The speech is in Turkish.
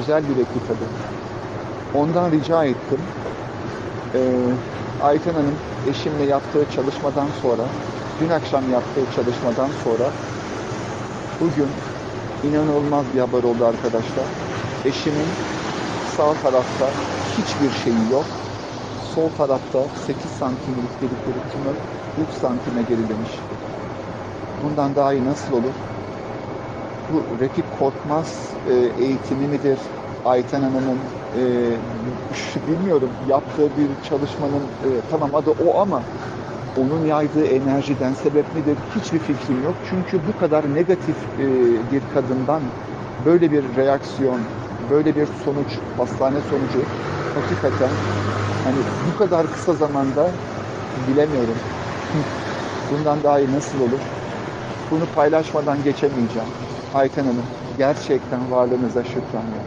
güzel yürekli kadın. Ondan rica ettim. Ee, Ayten Hanım eşimle yaptığı çalışmadan sonra, dün akşam yaptığı çalışmadan sonra bugün inanılmaz bir haber oldu arkadaşlar. Eşimin sağ tarafta hiçbir şeyi yok. Sol tarafta 8 santimlik dedikleri tümör 3 santime gerilemiş. Bundan daha iyi nasıl olur? Bu Refik Korkmaz e, eğitimi midir? Ayten Hanım'ın e, bilmiyorum yaptığı bir çalışmanın e, tamam adı o ama onun yaydığı enerjiden sebep midir? Hiçbir fikrim yok. Çünkü bu kadar negatif e, bir kadından böyle bir reaksiyon, böyle bir sonuç, hastane sonucu hakikaten hani bu kadar kısa zamanda bilemiyorum. Bundan daha iyi nasıl olur? Bunu paylaşmadan geçemeyeceğim. Ayten Hanım, gerçekten varlığınıza şükran.